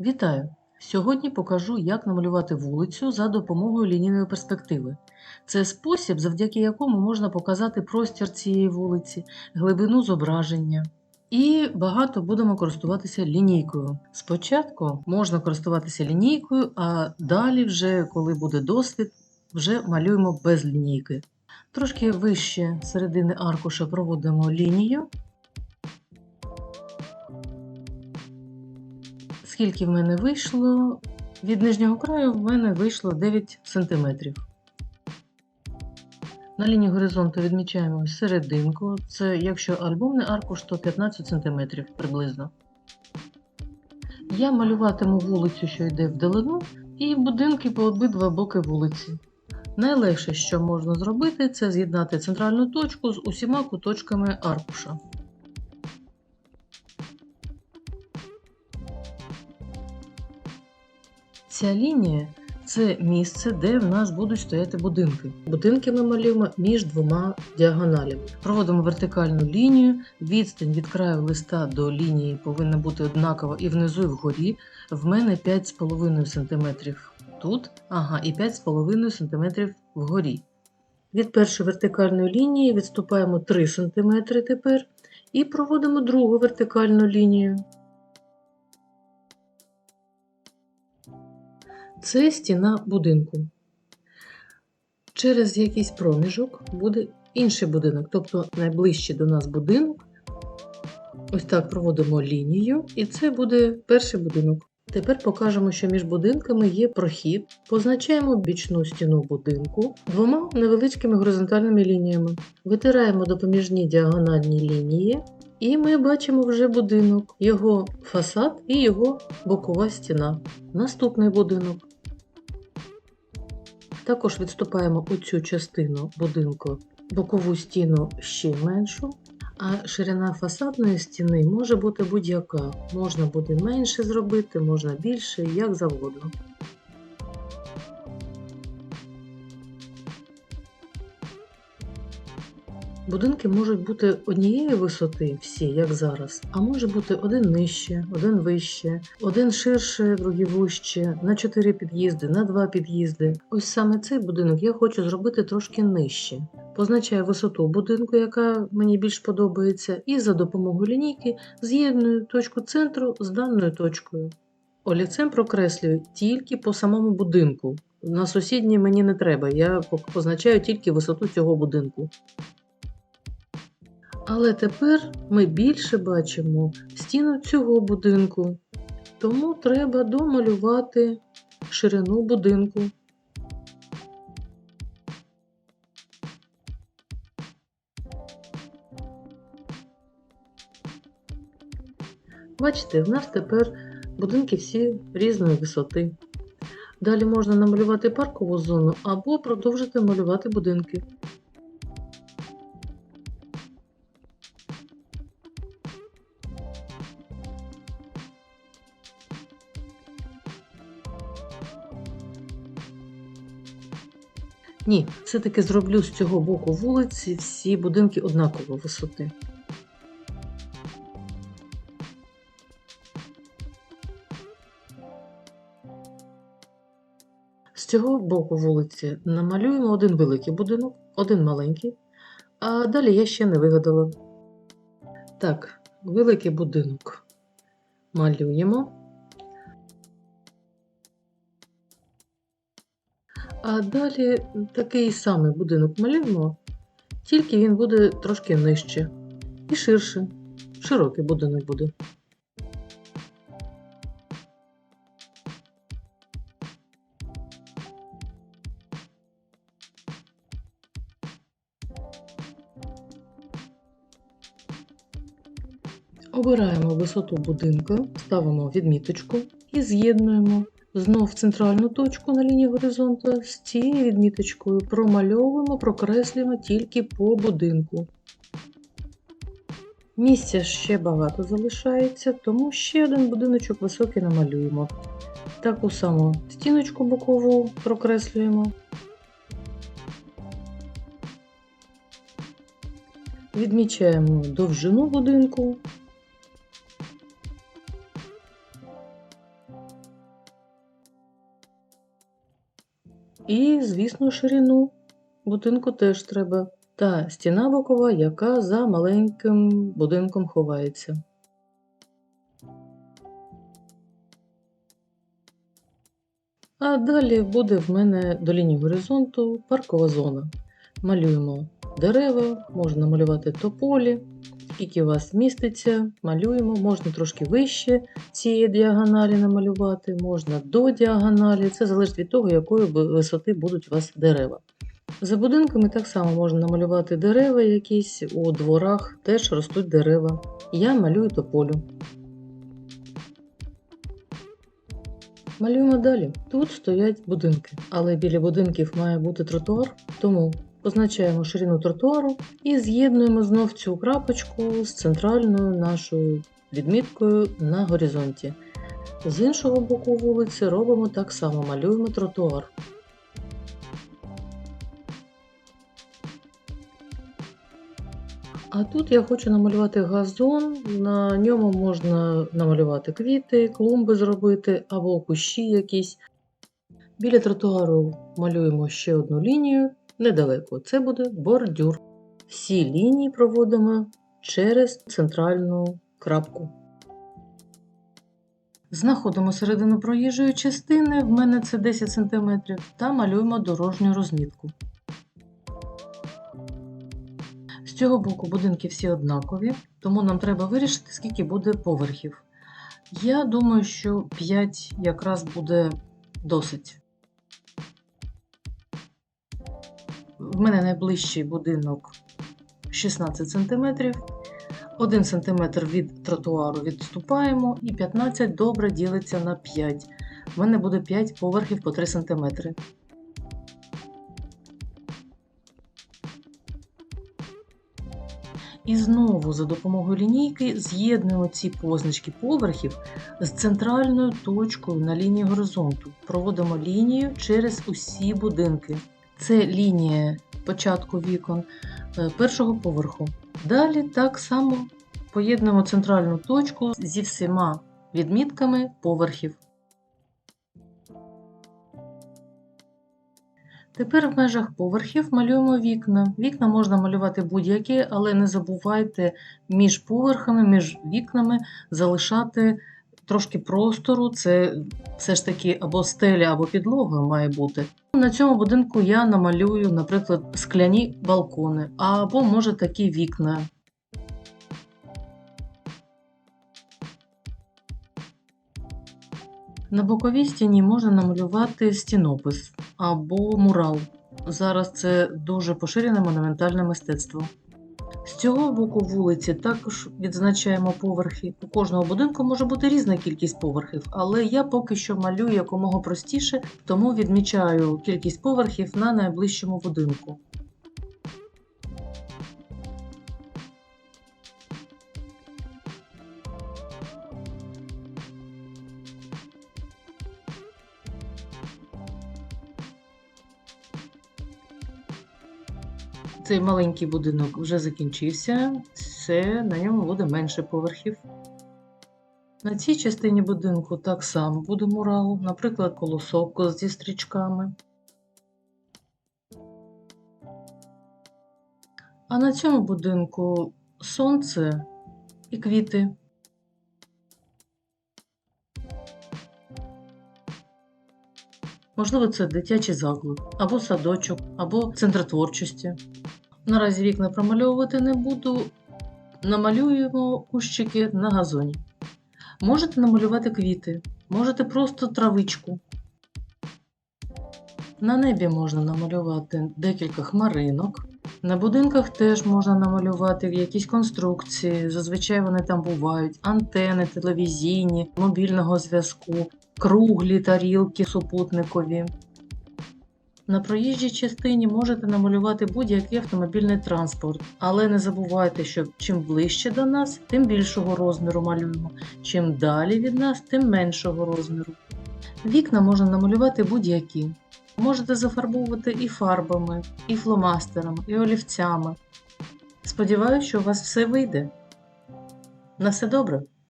Вітаю! Сьогодні покажу, як намалювати вулицю за допомогою лінійної перспективи. Це спосіб, завдяки якому можна показати простір цієї вулиці, глибину зображення. І багато будемо користуватися лінійкою. Спочатку можна користуватися лінійкою, а далі, вже, коли буде досвід, вже малюємо без лінійки. Трошки вище середини аркуша проводимо лінію. Скільки в мене вийшло? Від нижнього краю в мене вийшло 9 см. На лінії горизонту відмічаємо серединку. Це якщо альбомний аркуш, то 15 см приблизно. Я малюватиму вулицю, що йде вдалину, і будинки по обидва боки вулиці. Найлегше, що можна зробити, це з'єднати центральну точку з усіма куточками аркуша. Ця лінія це місце, де в нас будуть стояти будинки. Будинки ми малюємо між двома діагоналями. Проводимо вертикальну лінію, відстань від краю листа до лінії повинна бути однакова і внизу, і вгорі. В мене 5,5 см тут, ага, і 5,5 см вгорі. Від першої вертикальної лінії відступаємо 3 см тепер і проводимо другу вертикальну лінію. Це стіна будинку. Через якийсь проміжок буде інший будинок, тобто найближчий до нас будинок. Ось так проводимо лінію, і це буде перший будинок. Тепер покажемо, що між будинками є прохід. Позначаємо бічну стіну будинку двома невеличкими горизонтальними лініями. Витираємо допоміжні діагональні лінії, і ми бачимо вже будинок, його фасад і його бокова стіна. Наступний будинок. Також відступаємо у цю частину будинку бокову стіну ще меншу, а ширина фасадної стіни може бути будь-яка. Можна буде менше зробити, можна більше, як завгодно. Будинки можуть бути однієї висоти, всі, як зараз, а може бути один нижче, один вище, один ширше, другий вужче, на 4 під'їзди, на 2 під'їзди. Ось саме цей будинок я хочу зробити трошки нижче. Позначаю висоту будинку, яка мені більш подобається, і за допомогою лінійки з'єдную точку центру з даною точкою. Олівцем прокреслюю тільки по самому будинку. На сусідній мені не треба, я позначаю тільки висоту цього будинку. Але тепер ми більше бачимо стіну цього будинку, тому треба домалювати ширину будинку. Бачите, в нас тепер будинки всі різної висоти. Далі можна намалювати паркову зону або продовжити малювати будинки. Ні, все-таки зроблю з цього боку вулиці всі будинки однакової висоти. З цього боку вулиці намалюємо один великий будинок, один маленький, а далі я ще не вигадала. Так, великий будинок малюємо. А далі такий самий будинок малюємо, тільки він буде трошки нижче і ширше. Широкий будинок буде. Обираємо висоту будинку, ставимо відміточку і з'єднуємо знов центральну точку на лінії горизонту з цією відміточкою промальовуємо, прокреслюємо тільки по будинку. Місця ще багато залишається, тому ще один будиночок високий намалюємо. Таку саму стіночку бокову прокреслюємо. Відмічаємо довжину будинку І, звісно, ширину будинку теж треба. Та стіна бокова, яка за маленьким будинком ховається. А далі буде в мене до лінії горизонту паркова зона. Малюємо дерева, можна малювати тополі, скільки у вас міститься, малюємо, можна трошки вище цієї діагоналі намалювати, можна до діагоналі. Це залежить від того, якої висоти будуть у вас дерева. За будинками так само можна намалювати дерева якісь, у дворах теж ростуть дерева. Я малюю тополю. Малюємо далі. Тут стоять будинки, але біля будинків має бути тротуар, тому позначаємо ширину тротуару і з'єднуємо знов цю крапочку з центральною нашою відміткою на горизонті. З іншого боку вулиці робимо так само, малюємо тротуар. А тут я хочу намалювати газон, на ньому можна намалювати квіти, клумби зробити або кущі якісь. Біля тротуару малюємо ще одну лінію недалеко. Це буде бордюр. Всі лінії проводимо через центральну крапку. Знаходимо середину проїжджої частини, в мене це 10 см, та малюємо дорожню розмітку. З цього боку будинки всі однакові, тому нам треба вирішити, скільки буде поверхів. Я думаю, що 5 якраз буде досить. В мене найближчий будинок 16 см. 1 см від тротуару відступаємо і 15 добре ділиться на 5. В мене буде 5 поверхів по 3 см. І знову за допомогою лінійки з'єднуємо ці позначки поверхів з центральною точкою на лінії горизонту. Проводимо лінію через усі будинки. Це лінія початку вікон е, першого поверху. Далі так само поєднуємо центральну точку зі всіма відмітками поверхів. Тепер в межах поверхів малюємо вікна. Вікна можна малювати будь-які, але не забувайте між поверхами, між вікнами залишати трошки простору. Це все ж таки або стеля, або підлога має бути. На цьому будинку я намалюю, наприклад, скляні балкони, або може такі вікна. На боковій стіні можна намалювати стінопис або мурал. Зараз це дуже поширене монументальне мистецтво. З цього боку вулиці також відзначаємо поверхи. У кожного будинку може бути різна кількість поверхів, але я поки що малюю якомога простіше, тому відмічаю кількість поверхів на найближчому будинку. Цей маленький будинок вже закінчився, все, на ньому буде менше поверхів. На цій частині будинку так само буде мурал, наприклад, колосок зі стрічками. А на цьому будинку сонце і квіти. Можливо, це дитячий заклад, або садочок, або центр творчості. Наразі вікна промальовувати не буду. Намалюємо кущики на газоні. Можете намалювати квіти, можете просто травичку. На небі можна намалювати декілька хмаринок. На будинках теж можна намалювати якісь конструкції. Зазвичай вони там бувають: антени телевізійні, мобільного зв'язку, круглі тарілки супутникові. На проїжджій частині можете намалювати будь-який автомобільний транспорт, але не забувайте, що чим ближче до нас, тим більшого розміру малюємо. Чим далі від нас, тим меншого розміру. Вікна можна намалювати будь-які. Можете зафарбовувати і фарбами, і фломастерами, і олівцями. Сподіваюсь, що у вас все вийде. На все добре!